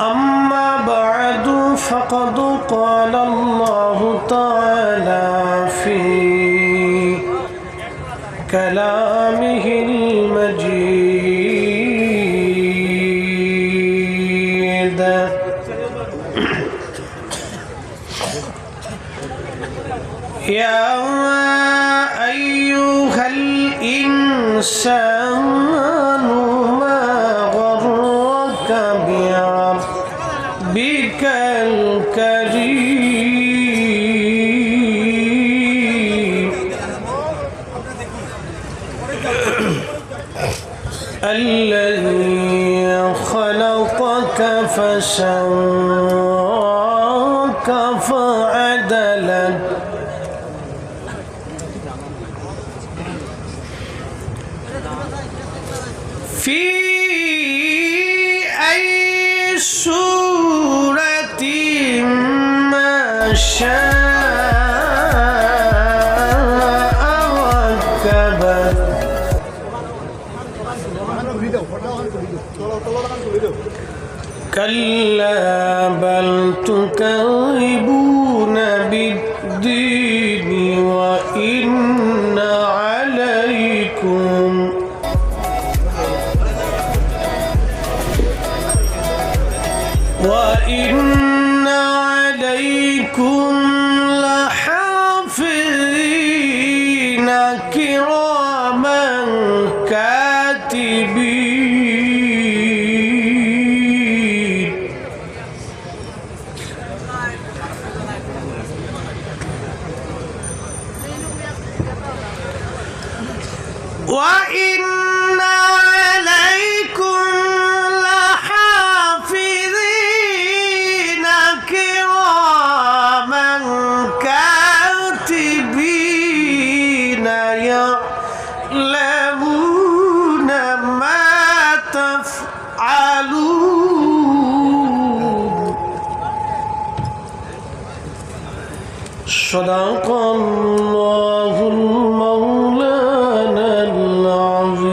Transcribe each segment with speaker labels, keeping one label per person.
Speaker 1: أما بعد فقد قال الله تعالى في كلامه المجيد. يا أيها الإنسان الكريم الذي خلقك فسواك فعدلك كلا بل تكذبون بالدين وإن عليكم وإن عليكم لحافظين كراما صدق الله المولانا العظيم.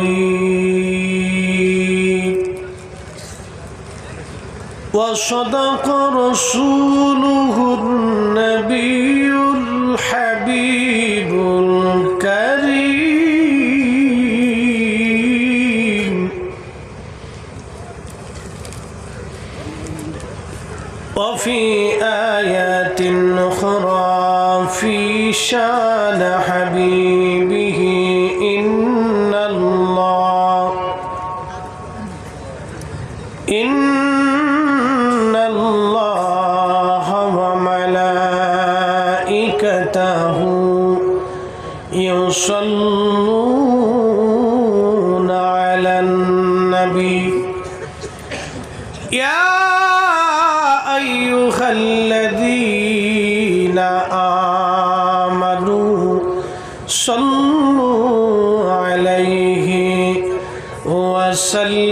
Speaker 1: وصدق رسوله النبي الحبيب الكريم. وفي آيات شان حبيبه إن الله إن الله وملائكته يصلون على النبي. يا أيها صلوا عليه وسلموا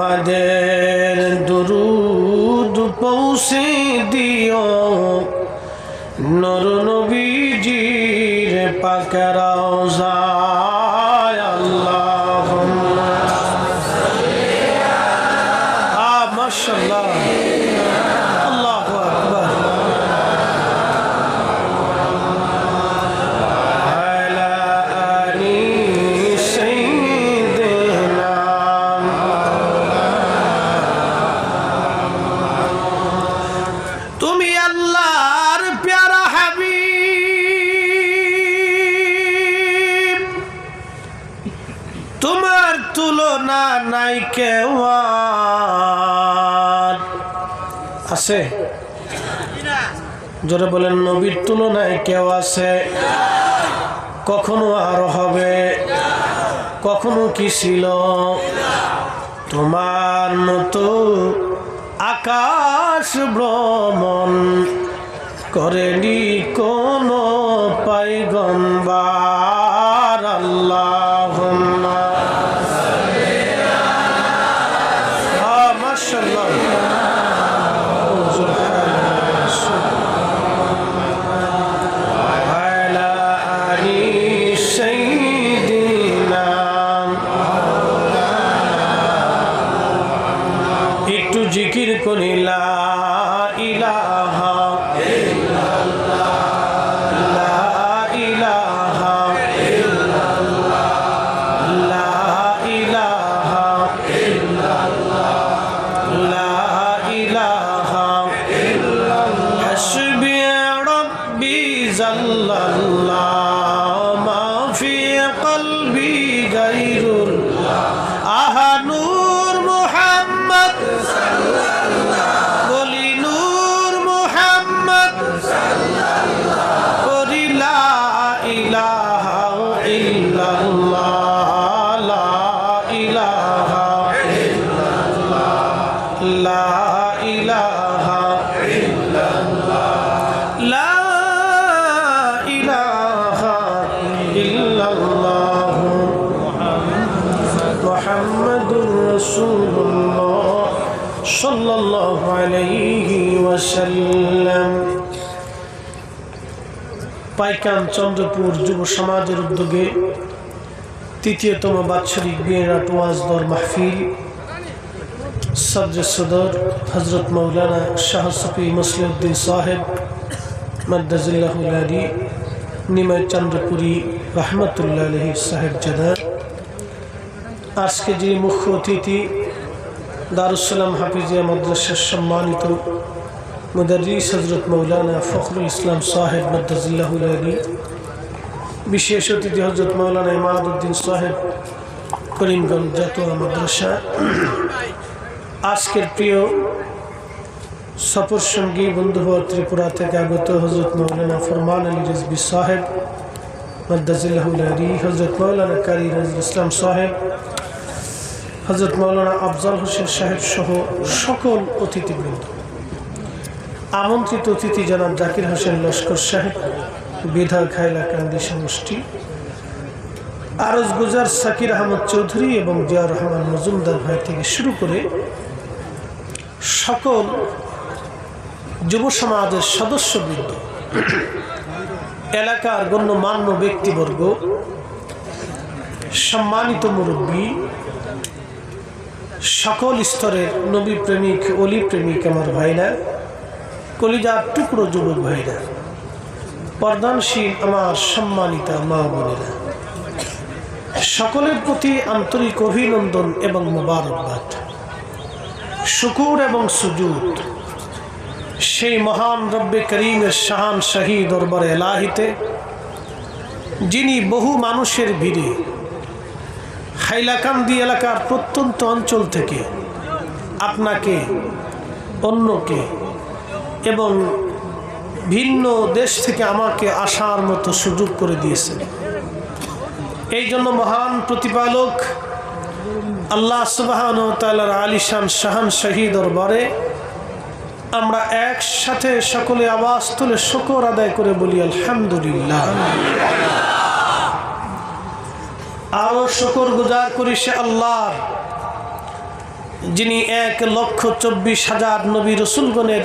Speaker 1: আমাদের দরুদ পৌঁছে দিও। নর নবীজির পাকরাও যায় আছে? জোরে বলেন, নবীর তুলনায় কেউ আছে? কখনো আর হবে? কখনো কি ছিল? তোমার মতো আকাশ ভ্রমণ করেনি কোন পাইগম্বার। إله পাইকান চন্দ্রপুর যুব সমাজের উদ্যোগে তৃতীয়তম বাৎসরিক বিয়েরাট ওয়াজ মাহফিল সদর সদর হজরত মৌলানা শাহ সফি মুসলিউদ্দিন সাহেব মদ্দাজিল্লাহুল নিমাই চন্দ্রপুরী রহমতুল্লাহ আলহি সাহেব জাদা আজকে যে মুখ্য অতিথি দারুসালাম হাফিজিয়া মাদ্রাসার সম্মানিত মুদারিস হজরত মৌলানা ফখরুল ইসলাম সাহেব মদ্দাজিল্লাহুল আলী বিশেষ অতিথি হজরত মৌলানা ইমাদুদ্দিন সাহেব করিমগঞ্জ জাতীয় মাদ্রাসা আজকের প্রিয় সফর সঙ্গী বন্ধুবর ত্রিপুরা থেকে আগত হজরত মৌলানা ফরমান আলী রিজবি সাহেব মদ্দাজিল্লাহুল আলী হজরত মৌলানা কারি রাজুল ইসলাম সাহেব হজরত মৌলানা আফজাল হোসেন সাহেব সহ সকল অতিথিবৃন্দ আমন্ত্রিত অতিথি জনাব জাকির হোসেন লস্কর সাহেব, বিধায়ক হাইলাকান্দি সমষ্টি, আরজ গুজার সাকির আহমদ চৌধুরী এবং জিয়া রহমান মজুমদার ভাই থেকে শুরু করে সকল যুব সমাজের সদস্যবৃন্দ, এলাকার গণ্যমান্য ব্যক্তিবর্গ, সম্মানিত মুরব্বী, সকল স্তরের নবী প্রেমিক অলি প্রেমিক আমার ভাইরা কলিজার টুকরো যুবক ভাইরা, পর্দানশীল আমার সম্মানিতা মা বোনেরা, সকলের প্রতি আন্তরিক অভিনন্দন এবং মোবারকবাদ। শুকুর এবং সুজুদ, সেই মহান রব্বে করিমের শাহান শাহী দরবার এলাহিতে, যিনি বহু মানুষের ভিড়ে হাইলাকান্দি এলাকার প্রত্যন্ত অঞ্চল থেকে আপনাকে, অন্যকে এবং ভিন্ন দেশ থেকে আমাকে আসার মতো সুযোগ করে দিয়েছেন এই জন্য মহান প্রতিপালক আল্লাহ সুবাহান তালার আলিশান শাহান শাহী দরবারে আমরা একসাথে সকলে আওয়াজ তুলে শকর আদায় করে বলি, আলহামদুলিল্লাহ। আরও শকর গুজার করি সে আল্লাহর, যিনি এক লক্ষ চব্বিশ হাজার নবী রসুলগণের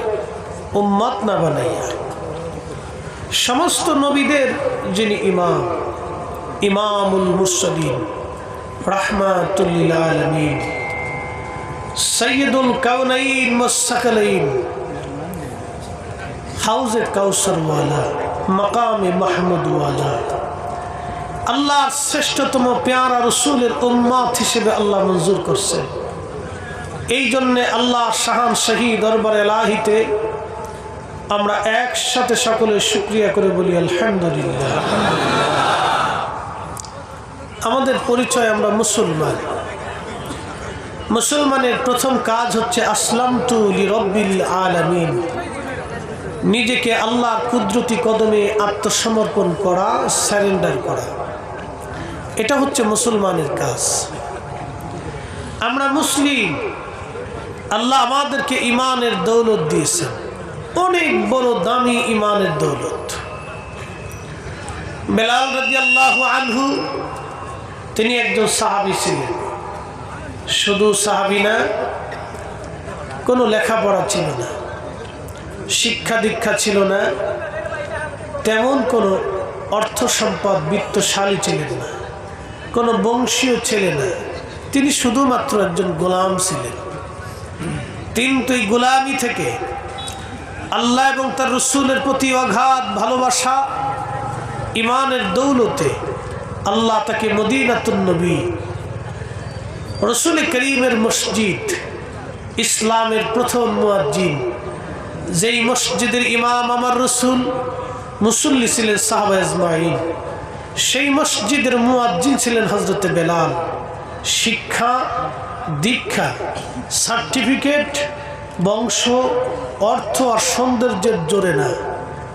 Speaker 1: উম্মত না বানাইয়া। সমস্ত নবীদের যিনি ইমাম, ইমামুল মুরসলিন, রহমাতুল্লিল আলমিন সৈয়দুল কাউনাইন মুসাকলাইন হাউজে কাউসরওয়ালা মকামে মাহমুদওয়ালা। আল্লাহর শ্রেষ্ঠতম পেয়ারা রসুলের উম্মাত হিসেবে আল্লাহ মঞ্জুর করছে এই জন্যে আল্লাহ শাহান শাহী দরবার এলাহিতে আমরা একসাথে সকলে শুক্রিয়া করে বলি, আলহামদুলিল্লাহ। আমাদের পরিচয় আমরা মুসলমান। মুসলমানের প্রথম কাজ হচ্ছে আসলাম টু রব্বিল আলামিন। নিজেকে আল্লাহর কুদরতি কদমে আত্মসমর্পণ করা স্যারেন্ডার করা। এটা হচ্ছে মুসলমানের কাজ। আমরা মুসলিম, আল্লাহ আমাদেরকে ইমানের দৌলত দিয়েছেন। অনেক বড় দামি ইমানের দৌলত। বেলাল রাজি আল্লাহ আনহু, তিনি একজন সাহাবি ছিলেন। শুধু সাহাবি না, কোনো লেখাপড়া ছিল না, শিক্ষা দীক্ষা ছিল না, তেমন কোনো অর্থ সম্পদ বিত্তশালী ছিলেন না, কোনো বংশীয় ছেলে না। তিনি শুধুমাত্র একজন গোলাম ছিলেন। কিন্তু এই গোলামি থেকে আল্লাহ এবং তার রসুলের প্রতি অঘাত ভালোবাসা ইমানের দৌলতে আল্লাহ তাকে নবী, রসুল করিমের মসজিদ, ইসলামের প্রথম মুয়াজ্জিন, যেই মসজিদের ইমাম আমার রসুল মুসল্লি ছিলেন সাহাবা ইসমাইল সেই মসজিদের মুয়াজ্জিন ছিলেন হজরতে বেলাল। শিক্ষা, দীক্ষা, সার্টিফিকেট বংশ, অর্থ আর সৌন্দর্যের জোরে না।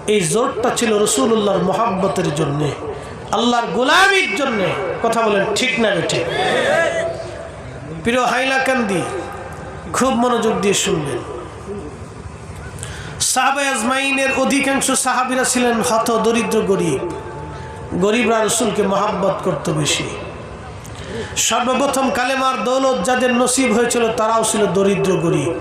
Speaker 1: এই জোরটা ছিল রসুল্লাহর মোহাব্বতের জন্যে, আল্লাহর গোলামির জন্যে। কথা বলেন ঠিক না বেঠে। প্রিয় হাইলাকান্দি, খুব মনোযোগ দিয়ে শুনলেন সাহাবা আজমাইনের অধিকাংশ সাহাবিরা ছিলেন হত দরিদ্র গরিব। গরিবরা রসুলকে মহাব্বত করত বেশি। সর্বপ্রথম কালেমার দৌলত যাদের নসিব হয়েছিল, তারাও ছিল দরিদ্র গরিব।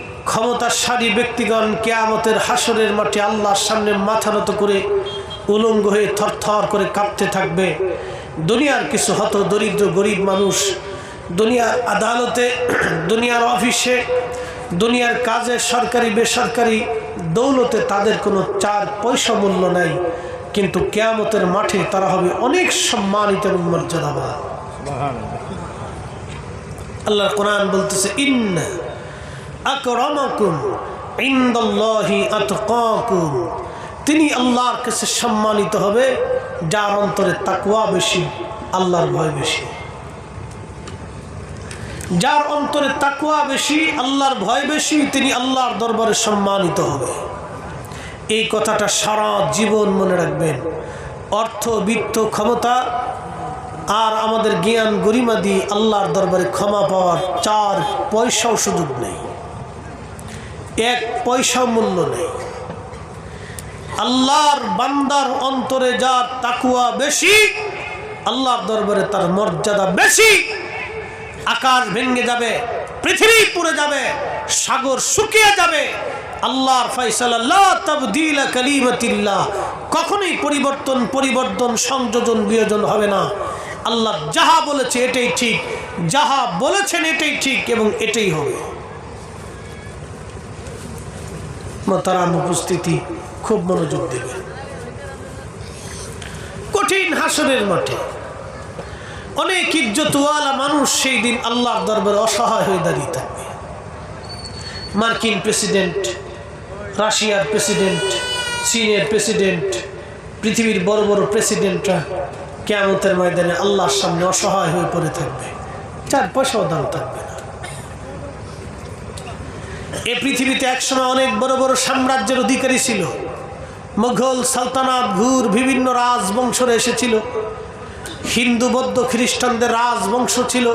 Speaker 1: ক্ষমতাশালী ব্যক্তিগণ কেয়ামতের হাসরের মাঠে আল্লাহর সামনে মাথা নত করে উলঙ্গ হয়ে থরথর করে কাঁপতে থাকবে। দুনিয়ার কিছু হত দরিদ্র গরিব মানুষ দুনিয়ার আদালতে দুনিয়ার অফিসে দুনিয়ার কাজে সরকারি বেসরকারি দৌলতে তাদের কোনো চার পয়সা মূল্য নাই। কিন্তু কেয়ামতের মাঠে তারা হবে অনেক সম্মানিত এবং মর্যাদাবান। আল্লাহ কোরআন বলতেছে ইন্না আকরামাকুম ইন্দাল্লাহি আতকাকুম। তিনি আল্লাহর কাছে সম্মানিত হবে, যার অন্তরে তাকুয়া বেশি, আল্লাহর ভয় বেশি। যার অন্তরে তাকুয়া বেশি, আল্লাহর ভয় বেশি, তিনি আল্লাহর দরবারে সম্মানিত হবে। এই কথাটা সারা জীবন মনে রাখবেন। অর্থ, বিত্ত, ক্ষমতা আর আমাদের জ্ঞান গরিমা দিয়ে আল্লাহর দরবারে ক্ষমা পাওয়ার চার পয়সাও সুযোগ নেই। এক পয়সা মূল্য নেই। আল্লাহর বান্দার অন্তরে যার তাকুয়া বেশি, আল্লাহর দরবারে তার মর্যাদা বেশি, আকাশ ভেঙে যাবে, পৃথিবী পুড়ে যাবে, সাগর শুকিয়ে যাবে, আল্লাহর ফয়সাল্লাহ কখনোই পরিবর্তন পরিবর্তন, সংযোজন, বিয়োজন হবে না। আল্লাহ যাহা বলেছে এটাই ঠিক, যাহা বলেছেন এটাই ঠিক এবং এটাই হবে। মতারাম উপস্থিতি খুব মনোযোগ দেবে। কঠিন হাসনের মাঠে অনেক ইজ্জতওয়ালা মানুষ সেই দিন আল্লাহর দরবারে অসহায় হয়ে দাঁড়িয়ে থাকবে। মার্কিন প্রেসিডেন্ট, রাশিয়ার প্রেসিডেন্ট, চীনের প্রেসিডেন্ট, পৃথিবীর বড় বড় প্রেসিডেন্টরা কেয়ামতের ময়দানে আল্লাহর সামনে অসহায় হয়ে পড়ে থাকবে। চার পয়সাও দাম থাকবে। এ পৃথিবীতে একসময় অনেক বড় বড় সাম্রাজ্যের অধিকারী ছিল। মুঘল সালতানাত ঘুর বিভিন্ন রাজবংশরা এসেছিল। হিন্দু, বৌদ্ধ, খ্রিস্টানদের রাজবংশ ছিল।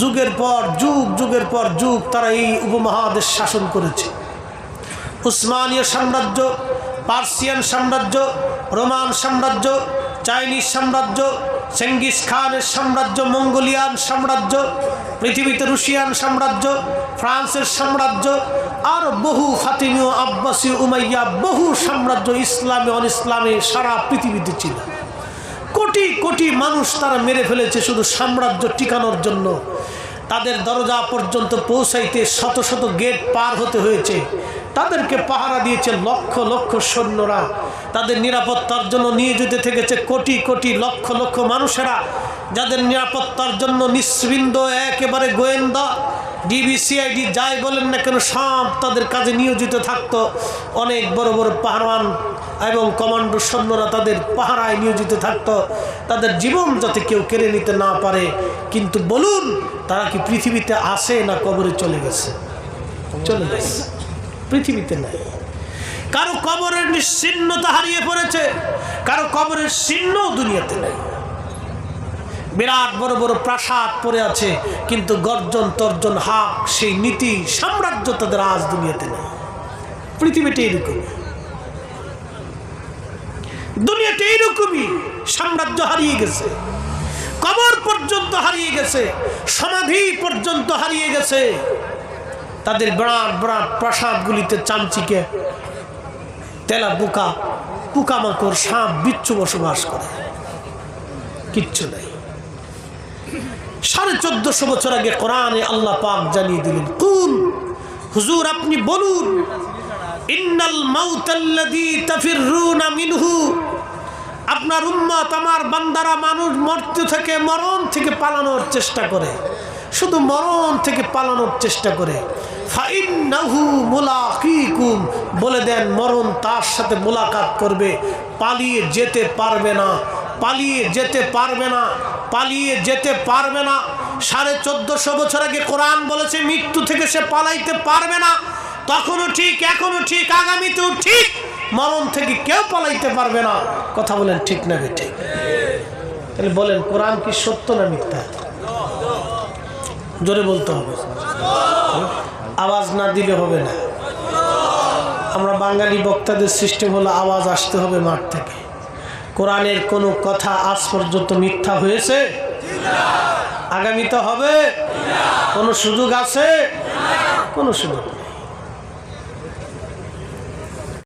Speaker 1: যুগের পর যুগ, যুগের পর যুগ তারা এই উপমহাদেশ শাসন করেছে। উসমানীয় সাম্রাজ্য, পার্সিয়ান সাম্রাজ্য, রোমান সাম্রাজ্য, চাইনিজ সাম্রাজ্য চেঙ্গিস খানের সাম্রাজ্য, মঙ্গোলিয়ান সাম্রাজ্য, পৃথিবীতে রুশিয়ান সাম্রাজ্য ফ্রান্সের সাম্রাজ্য আর বহু ফাতিমীয় আব্বাসী উমাইয়া বহু সাম্রাজ্য ইসলামে অন ইসলামে সারা পৃথিবীতে ছিল। কোটি কোটি মানুষ তারা মেরে ফেলেছে শুধু সাম্রাজ্য টিকানোর জন্য। তাদের দরজা পর্যন্ত পৌঁছাইতে শত শত গেট পার হতে হয়েছে। তাদেরকে পাহারা দিয়েছে লক্ষ লক্ষ সৈন্যরা। তাদের নিরাপত্তার জন্য নিয়োজিত থেকেছে কোটি কোটি লক্ষ লক্ষ মানুষেরা। যাদের নিরাপত্তার জন্য নিঃসৃন্দ, একেবারে গোয়েন্দা ডিবিসিআইডি যাই বলেন না কেন, সব তাদের কাজে নিয়োজিত থাকত। অনেক বড় বড় পাহারান এবং কমান্ডো সৈন্যরা তাদের পাহারায় নিয়োজিত থাকত। তাদের জীবন যাতে কেউ কেড়ে নিতে না পারে, কিন্তু বলুন, তারা কি পৃথিবীতে আসে না কবরে চলে গেছে? চলে গেছে। পৃথিবীতে নাই। কারও কবরের নিশ্চিহ্নতা হারিয়ে পড়েছে, কারও কবরের চিহ্ন দুনিয়াতে নাই। বিরাট বড় বড় প্রাসাদ পড়ে আছে, কিন্তু গর্জন তর্জন হাক, সেই নীতি, সাম্রাজ্য তাদের আজ দুনিয়াতে নেই। পৃথিবীটা এরকম দুনিয়াটা এইরকমই সাম্রাজ্য হারিয়ে গেছে। কবর পর্যন্ত হারিয়ে গেছে, সমাধি পর্যন্ত হারিয়ে গেছে। তাদের বিরাট বিরাট প্রাসাদগুলিতে চামচিকে, তেলা পোকা পোকামাকড় সাপ, বিচ্ছু বসবাস করে। কিচ্ছু নাই। সাড়ে চোদ্দশো বছর আগে কোরআনে আল্লাহ পাক জানিয়ে দিলেন, কুল, হুজুর আপনি বলুন মিনহু আপনার উম্মত আমার বান্দারা মানুষ মৃত্যু থেকে, মরণ থেকে পালানোর চেষ্টা করে। শুধু মরণ থেকে পালানোর চেষ্টা করে। বলে দেন, মরণ তার সাথে মোলাকাত করবে। পালিয়ে যেতে পারবে না, পালিয়ে যেতে পারবে না, পালিয়ে যেতে পারবে না। সাড়ে চোদ্দশো বছর আগে কোরআন বলেছে, মৃত্যু থেকে সে পালাইতে পারবে না। তখনও ঠিক এখনও ঠিক, আগামীতেও ঠিক। মরণ থেকে কেউ পালাইতে পারবে না। কথা বলেন ঠিক না ঠিক। তাহলে বলেন, কোরআন কি সত্য না মিথ্যা? জোরে বলতে হবে। আওয়াজ না দিলে হবে না। আমরা বাঙালি বক্তাদের সিস্টেম হলো আওয়াজ আসতে হবে মাঠ থেকে। কোরআনের কোনো কথা আজ পর্যন্ত মিথ্যা হয়েছে? আগামীতে হবে? কোনো সুযোগ আছে? কোনো সুযোগ।